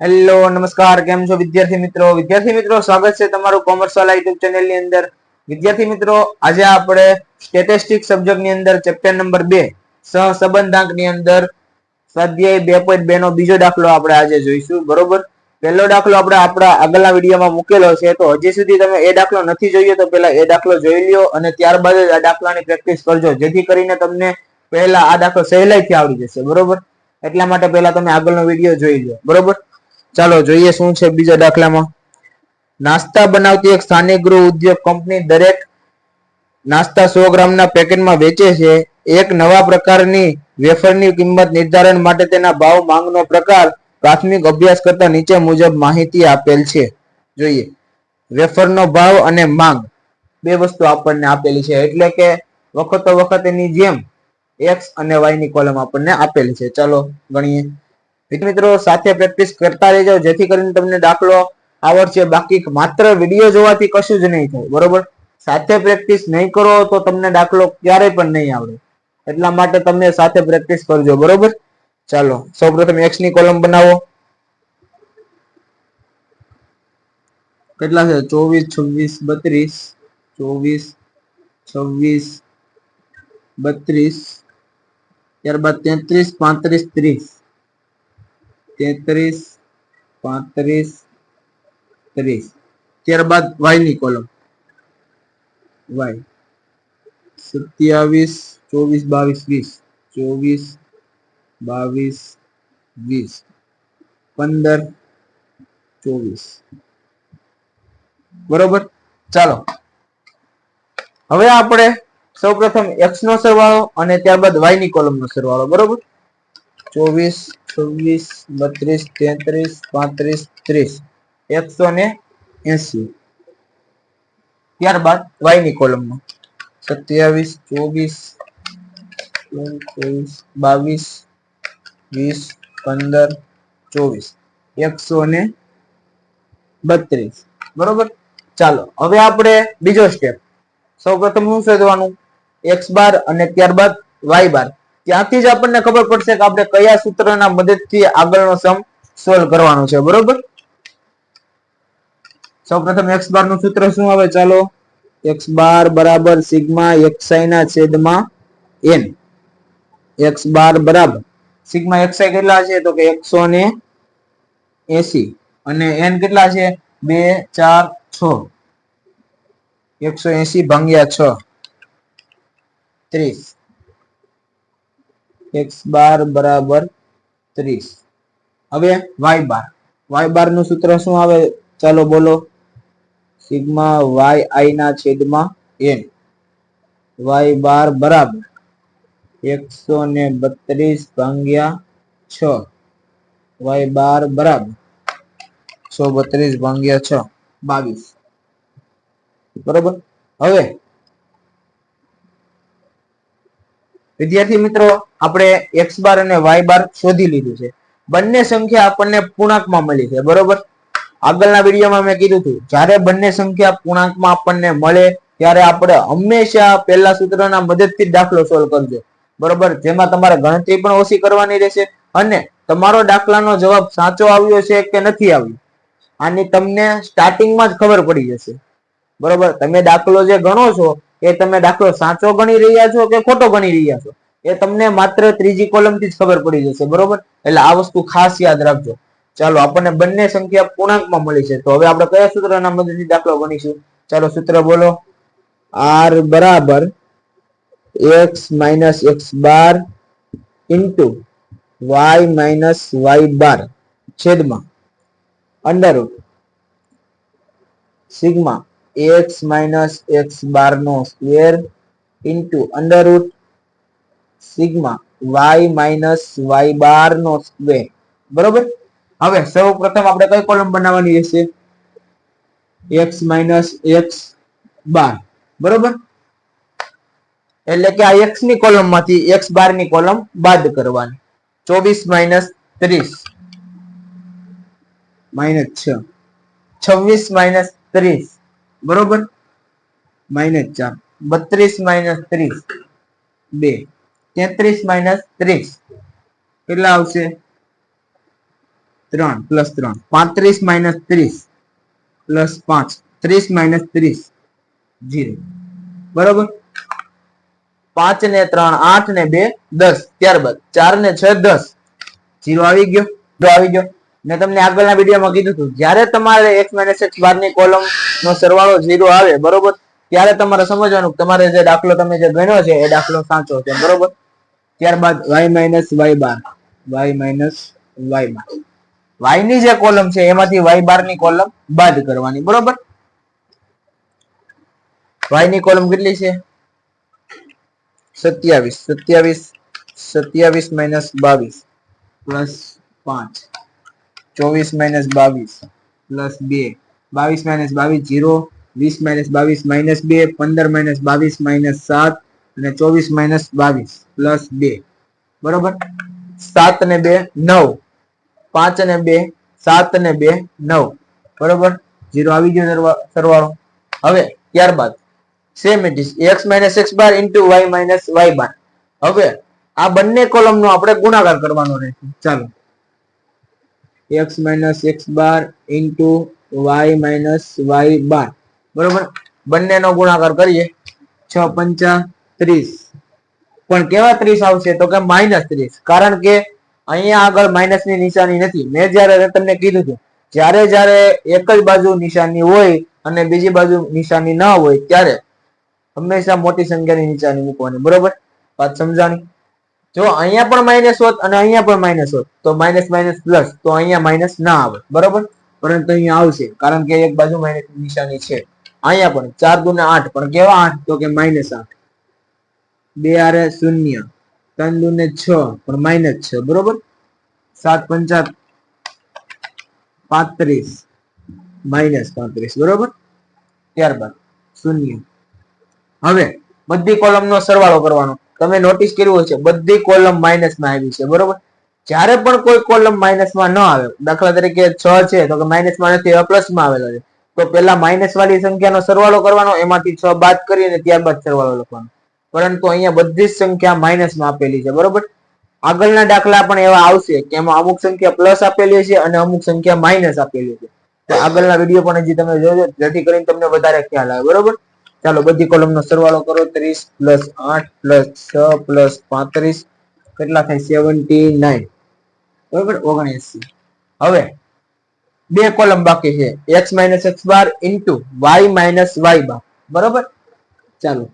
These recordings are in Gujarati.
હેલો નમસ્કાર, કેમ છો વિદ્યાર્થી મિત્રો? વિદ્યાર્થી મિત્રો, સ્વાગત છે તમારું કોમર્સ વાલા યુટ્યુબ ચેનલની અંદર. વિદ્યાર્થી મિત્રો, આજે આપણે સ્ટેટિસ્ટિક સબ્જેક્ટની અંદર ચેપ્ટર નંબર બે સહસંબંધાંકની અંદર સ્વાધ્યાય બે પોઈન્ટ બે નો બીજો દાખલો આપણે આજે જોઈશું, બરોબર? પહેલો દાખલો આપણે આપણા આગળના વિડીયોમાં મૂકેલો છે, તો હજી સુધી તમે એ દાખલો નથી જોયો, તો પહેલા એ દાખલો જોઈ લ્યો અને ત્યારબાદ જ આ દાખલાની પ્રેક્ટિસ કરજો, જેથી કરીને તમને પહેલા આ દાખલો સહેલાઈથી આવડી જશે, બરોબર? એટલા માટે પહેલા તમે આગળનો વીડિયો જોઈ લો બરોબર? ચાલો જોઈએ શું છે બીજા દાખલામાં. નાસ્તા બનાવતી એક સ્થાનિક ગૃહ ઉદ્યોગ કંપની દરેક નાસ્તા સો ગ્રામના પેકેટમાં વેચે છે. એક નવા પ્રકારની વેફરની કિંમત નિર્ધારણ માટે તેના ભાવ માંગનો પ્રકાર પ્રાથમિક અભ્યાસ કરતા નીચે મુજબ માહિતી આપેલ છે. જોઈએ. વેફરનો ભાવ અને માંગ. બે વસ્તુ આપણને આપેલી છે. એટલે કે વખતો વખતેની જેમ એક્સ અને વાયની કોલમ આપણને આપેલી છે. ચાલો ગણીએ. મિત્રો, સાથે પ્રેક્ટિસ કરતા રહેજો. જેથી કરીને તમને દાખલો આવડશે. બાકી માત્ર વીડિયો જોવાથી કશું જ નહીં થાય. બરોબર? સાથે પ્રેક્ટિસ નહીં કરો તો તમને દાખલો ક્યારેય પણ નહીં આવડે. એટલા માટે તમે સાથે પ્રેક્ટિસ કરજો. બરોબર? ચાલો, સૌપ્રથમ એક્સની કોલમ બનાવો. કેટલા છે? ચોવીસ, છવ્વીસ, બત્રીસ. ચોવીસ, છવ્વીસ, બત્રીસ. ત્યારબાદ તેત્રીસ, પાંત્રીસ, ત્રીસ. તેત્રીસ, પાંત્રીસ, ત્રીસ. ત્યારબાદ વાયની કોલમ વાય સત્યાવીસ, ચોવીસ, બાવીસ, વીસ. ચોવીસ, બાવીસ, વીસ. પંદર, ચોવીસ. બરોબર? ચાલો. હવે આપણે સૌપ્રથમ એક્સ નો સરવાળો અને ત્યારબાદ વાયની કોલમ નો સરવાળો. બરોબર? ચોવીસ, છવ્વીસ, બત્રીસ, તેત્રીસ, પાંત્રીસ, ત્રીસ. એકસો ને એસી ત્યારબાદ વાયની કોલમમાં. સત્યાવીસ, ચોવીસ ચોવીસ બાવીસ, વીસ, પંદર, ચોવીસ. એકસો ને બત્રીસ. બરોબર? ચાલો, હવે આપણે બીજો સ્ટેપ સૌપ્રથમ શું શોધવાનું? એક્સ બાર અને ત્યારબાદ વાય બાર. ત્યાંથી જ આપણને ખબર પડશે કે આપણે કયા સૂત્રના મદદથી આગળનો સમ સોલ્વ કરવાનો છે, બરોબર? સૌપ્રથમ એક્સ બારનું સૂત્ર શું આવે? ચાલો એક્સ બાર બરાબર સિગ્મા એક્સઆઈ ના છેદમાં એન એક્સ બાર બરાબર. સિગ્મા એક્સઆઈ કેટલા છે? તો કે એકસો ને એસી. અને એન કેટલા છે? બે, ચાર, છ. એકસો એસી ભાગ્યા છ. ત્રીસ. એક્સ બાર બરાબર ત્રીસ. હવે વાય બાર. વાય બારનું સૂત્ર શું આવે? ચાલો બોલો. સિગ્મા વાય આઈ ના છેદમાં એન વાય બાર બરાબર એકસો ને બત્રીસ ભાગ્યા છ. વાય બાર બરાબર સો બત્રીસ ભાગ્યા છ. બાવીસ. બરોબર? હવે વિદ્યાર્થી મિત્રો, આપણે એક્સ બાર અને વાય બાર શોધી લીધું છે. બંને સંખ્યા આપણને પૂર્ણાંકમાં મળી છે, બરોબર? આગળના વિડીયોમાં મેં કીધું હતું, જ્યારે બંને સંખ્યા પૂર્ણાંકમાં આપણને મળે, ત્યારે આપણે હંમેશા પહેલા સૂત્રના મદદથી દાખલો સોલ્વ કરજો, બરોબર? જેમાં તમારે ગણતરી પણ ઓછી કરવાની રહેશે અને તમારો દાખલાનો જવાબ સાચો આવ્યો છે કે નથી આવ્યો? આની તમને સ્ટાર્ટિંગમાં જ ખબર પડી જશે, બરોબર? તમે દાખલો જે ગણો છો એ તમે દાખલો સાચો ગણી રહ્યા છો કે ખોટો ગણી રહ્યા છો? એ તમને માત્ર ત્રીજી કોલમથી જ ખબર પડી જશે, બરોબર? એટલે આ વસ્તુ ખાસ યાદ રાખજો. ચાલો, આપણને બંને સંખ્યા પૂર્ણાંકમાં મળી છે. તો હવે આપણે કયા સૂત્રના મદદથી દાખલો ગણીશું? ચાલો, સૂત્ર બોલો. આર બરાબર X minus X bar into Y minus Y bar છેદમાં. Under sigma X minus X bar નો square into under root sigma Y minus Y bar નો સ્ક્વેર બરોબર? હવે સૌ પ્રથમ આપણે કઈ કોલમ બનાવવાની હશે એક્સ માઇનસ એક્સ બાર બરોબર? એટલે કે આ એક્સની કોલમમાંથી એક્સ બારની કોલમ બાદ કરવાની. ચોવીસ માઇનસ ત્રીસ. માઇનસ છ. છવ્વીસ માઇનસ ત્રીસ. બરોબર? માઇનસ ચાર. બત્રીસ માઇનસ ત્રીસ. બે. તેત્રીસ માઇનસ ત્રીસ. કેટલા આવશે? ત્રણ, પ્લસ ત્રણ. પાંત્રીસ માઇનસ ત્રીસ. પ્લસ પાંચ. ત્રીસ માઇનસ ત્રીસ. જીરો. બરોબર? પાંચ ને ત્રણ, આઠ ને બે, દસ. ત્યારબાદ ચાર ને છ, દસ. જીરો આવી ગયો? આવી ગયો. મેં તમને આગળના વિડીયોમાં કીધું હતું, જ્યારે તમારે એક્સ માઇનસ એક્સ બારની કોલમ નો સરવાળો ઝીરો આવે, બરોબર? ત્યારે તમારે સમજવાનું તમારે જે દાખલો તમે જે ગણ્યો છે, એ દાખલો સાચો છે, બરોબર? ત્યારબાદ Y minus Y bar Y minus Y bar. વાયની જે કોલમ છે, એમાંથી વાય બારની કોલમ બાદ કરવાની, બરોબર? વાયની કોલમ કેટલી છે? સત્યાવીસ સત્યાવીસ સત્યાવીસ માઇનસ બાવીસ પ્લસ પાંચ. ચોવીસ માઇનસ બાવીસ પ્લસ બે. બાવીસ માઇનસ બાવીસ જીરો વીસ માઇનસ બાવીસ માઇનસ બે. પંદર માઇનસ બાવીસ માઇનસ સાત. અને ચોવીસ માઇનસ બાવીસ પ્લસ બે. બરોબર? સાત ને બે, નવ. પાંચ ને બે, સાત ને બે, નવ. બરોબર? જીરો આવી ગયો સરવાળો. હવે, ત્યારબાદ. Same it is X minus X bar into Y minus Y bar હવે, આ બંને કોલમનો આપણે ગુણાકાર કરવાનો રહેશે. ચાલો. X minus X bar into Y minus Y bar બરોબર? બંનેનો ગુણાકાર કરીએ. છ પંચા ત્રીસ. પણ કેવા ત્રીસ આવશે? તો કે માઇનસ ત્રીસ. કારણ કે અહીંયા આગળ માઇનસની નિશાની નથી. મેં જયારે તમને કીધું હતું, જ્યારે જ્યારે એક જ બાજુ નિશાની હોય અને બીજી બાજુ નિશાની ન હોય, ત્યારે હંમેશા મોટી સંખ્યાની નિશાની મૂકવાની. બરોબર? વાત સમજાણી? જો અહીંયા પણ માઇનસ હોત અને અહીંયા પણ માઇનસ હોત, તો માઇનસ માઇનસ પ્લસ તો અહીંયા માઇનસ ના આવે. બરોબર? પરંતુ અહીંયા આવશે, કારણ કે એક બાજુ માઇનસ નિશાની છે. અહીંયા પણ ચાર દુ આઠ, પણ કેવા આઠ? તો કે માઇનસ આઠ. બે આરે શૂન્ય, ત્રણ દુ ને છ, પણ માઇનસ છ. બરોબર? સાત પંચા પાંત્રીસ માઇનસ પાંત્રીસ. બરોબર? ત્યારબાદ શૂન્ય. હવે, બધી કોલમ નો સરવાળો કરવાનો. તમે નોટિસ કર્યું હશે, બધી કોલમ માઇનસમાં આવી છે, બરોબર? જ્યારે પણ કોઈ કોલમ માઇનસમાં ન આવે, દાખલા તરીકે છ છે, તો કે માઇનસમાં નથી એવા પ્લસમાં આવેલો છે. તો પેલા માઇનસ વાળી સંખ્યાનો સરવાળો કરવાનો, એમાંથી છ બાદ કરીને ત્યારબાદ સરવાળો લખવાનો. પરંતુ અહીંયા બધી જ સંખ્યા માઇનસમાં આપેલી છે, બરોબર? આગળના દાખલા પણ એવા આવશે કે એમાં અમુક સંખ્યા પ્લસ આપેલી છે અને અમુક સંખ્યા માઇનસ આપેલી છે તો આગળના વીડિયો પણ હજી તમે જોજો, જેથી કરીને તમને વધારે ખ્યાલ આવે, બરોબર? ચાલો બધી કોલમ નો સરવાળો કરો, ત્રીસ પ્લસ આઠ પ્લસ છ પ્લસ પાંત્રીસ, કેટલા થાય? Seventy nine. બરોબર? ઓગણએસી. હવે, બે કોલમ બાકી છે. X minus X bar into Y minus Y bar. બરોબર? ચાલો,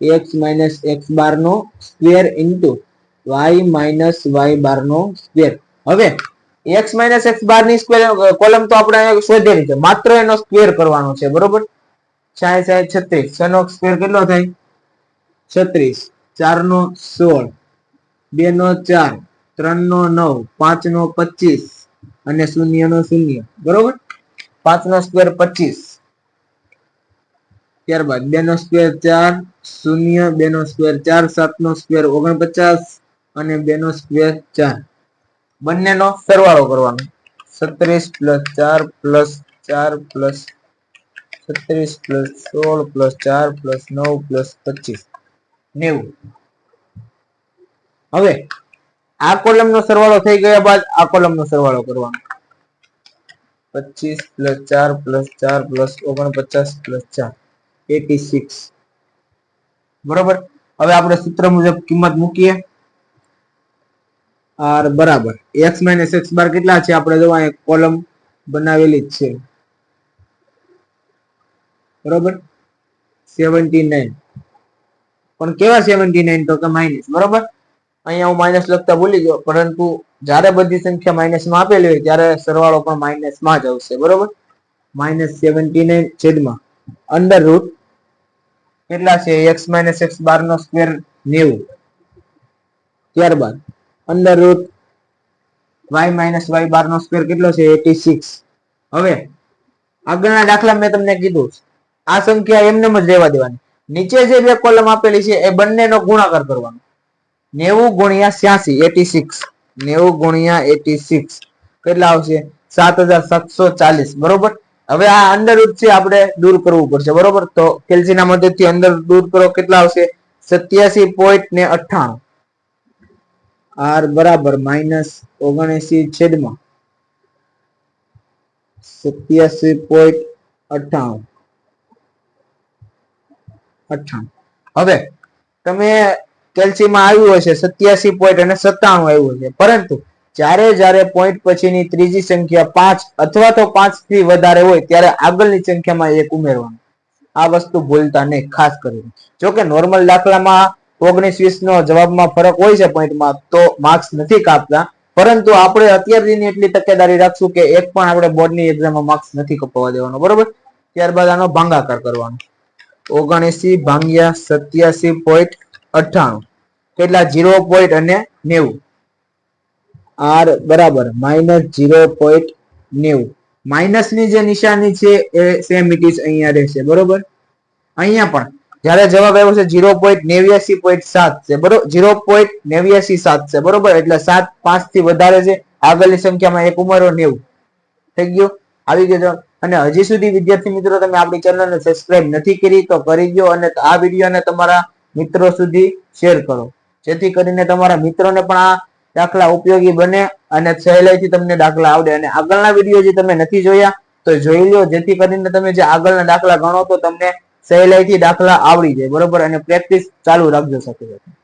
એક્સ માઇનસ એક્સ બાર નો square into Y minus Y bar નો સ્ક્વેર હવે, એક્સ માઇનસ એક્સ બારની સ્ક્વેર કોલમ તો આપણે શોધેલી છે. માત્ર એનો સ્ક્વેર કરવાનો છે. બરોબર? ચાર ચાર, છત્રીસ. છ નો સ્ક્વેર કેટલો થાય? છત્રીસ. ચાર નો સોળ. બે નો ચાર. ત્રણ નો નવ. પાંચ નો પચીસ. અને શૂન્ય નો શૂન્ય. બરોબર? પાંચ નો સ્ક્વેર પચીસ. ત્યારબાદ બે નો સ્ક્વેર ચાર, શૂન્ય બે નો સ્ક્વેર ચાર સાત નો સ્ક્વેર ઓગણપચાસ અને બે નો સ્ક્વેર ચાર. બંનેનો સરવાળો કરવાનો. છત્રીસ પ્લસ ચાર પ્લસ ચાર પ્લસ છત્રીસ પ્લસ સોળ પ્લસ ચાર પ્લસ નવ પ્લસ પચીસ. નેવું. હવે, આ કોલમ નો સરવાળો થઈ ગયા બાદ આ કોલમ નો સરવાળો કરવાનો. પચીસ પ્લસ ચાર પ્લસ ચાર પ્લસ ઓગણપચાસ પ્લસ ચાર. એટી સિક્સ બરોબર? હવે આપણે સૂત્ર મુજબ કિંમત મૂકીએ. આર બરાબર. એક્સ માઇનસ એક્સ બાર કેટલા છે? આપણે એક કોલમ બનાવેલી જ છે. બરોબર? Seventy nine. પણ કેવા સેવન્ટી નાઇન તો કે માઇનસ બરોબર? અહીંયા હું માઇનસ લખતા ભૂલી ગયો, પરંતુ જ્યારે બધી સંખ્યા માઇનસમાં આપેલી હોય, ત્યારે સરવાળો પણ માઇનસમાં જ આવશે, બરોબર? માઇનસ સેવન્ટી નાઇન છેદમાં. અંડર રૂટ કેટલા છે? એક્સ માઇનસ એક્સ બાર નો સ્ક્વેર નેવું. ત્યારબાદ under root Y minus Y bar નો સ્ક્વેર કેટલો છે? એટી સિક્સ હવે, આગળના દાખલા મેં તમને કીધું આ સંખ્યા એમને જ રહેવા દેવાની. નીચે જે બે કોલમ આપેલી છે, એ બંનેનો ગુણાકાર કરવાનો. નેવું ગુણ્યા સ્યાસી એટી સિક્સ નેવું ગુણ્યા એટી સિક્સ કેટલા આવશે? સાત હજાર સાતસો ચાલીસ. બરોબર? હવે આ અંદર છે, આપણે દૂર કરવું પડશે. બરોબર? તો કેલ્સીના મદદથી અંદર દૂર કરો, કેટલા આવશે? સત્યાસી પોઈન્ટ ને અઠ્ઠાણું. આર બરાબર માઇનસ ઓગણએસી છેદમાં. સત્યાસી પોઈન્ટ અઠ્ઠાણું. હવે, તમે કેલ્સીમાં આવ્યું હશે સત્યાસી પોઈન્ટ અને સત્તાણું આવ્યું છે પરંતુ જ્યારે જ્યારે પોઈન્ટ પછીની ત્રીજી સંખ્યા પાંચ અથવા તો પાંચથી વધારે હોય ત્યારે આગળની સંખ્યામાં એક ઉમેરવાનું. આ વસ્તુ ભૂલતા નહીં ખાસ કરીને. જોકે નોર્મલ દાખલામાં ઓગણીસ વીસ નો જવાબમાં ફરક હોય છે પોઈન્ટમાં, તો માર્ક્સ નથી કાપતા. પરંતુ આપણે અત્યારથી એટલી તકેદારી રાખશું કે એક પણ આપણે બોર્ડની એક્ઝામમાં માર્ક્સ નથી કપાવવા દેવાનો. બરોબર? ત્યારબાદ આનો ભાંગાકાર કરવાનો. ઓગણએસી ભાંગ્યા સત્યાસી પોઈન્ટ અઠ્ઠાણું. કેટલા? જીરો પોઈન્ટ અને નેવું. આર બરાબર માઇનસ જીરો પોઈન્ટ નેવું. માઇનસની જે નિશાની છે એ સેમ ઇટ ઇઝ અહીંયા રહેશે, બરોબર? અહીંયા પણ, જ્યારે જવાબ આવ્યો છે જીરો પોઈન્ટ નેવ્યાસી પોઈન્ટ સાત છે બરોબર જીરો પોઈન્ટ નેવ્યાસી સાત છે, બરોબર? એટલે સાત પાંચથી વધારે છે. આગળની સંખ્યામાં એક ઉમેરો નેવું. થઈ ગયું? આવી ગયો. અને હજી સુધી વિદ્યાર્થી મિત્રો તમે આપણી ચેનલને સબસ્ક્રાઇબ નથી કરી, તો કરી દો અને આ વિડીયોને તમારા મિત્રો સુધી શેર કરો. જેથી કરીને તમારા મિત્રોને પણ આ દાખલા ઉપયોગી બને અને સહેલાઈથી તમને દાખલા આવડે. અને આગળના વીડિયો જે તમે નથી જોયા, તો જોઈ લો. જેથી કરીને તમે જે આગળના દાખલા ગણો, તો તમને સહેલાઈથી દાખલા આવડી જાય. બરોબર? અને પ્રેક્ટિસ ચાલુ રાખજો સાથે સાથે.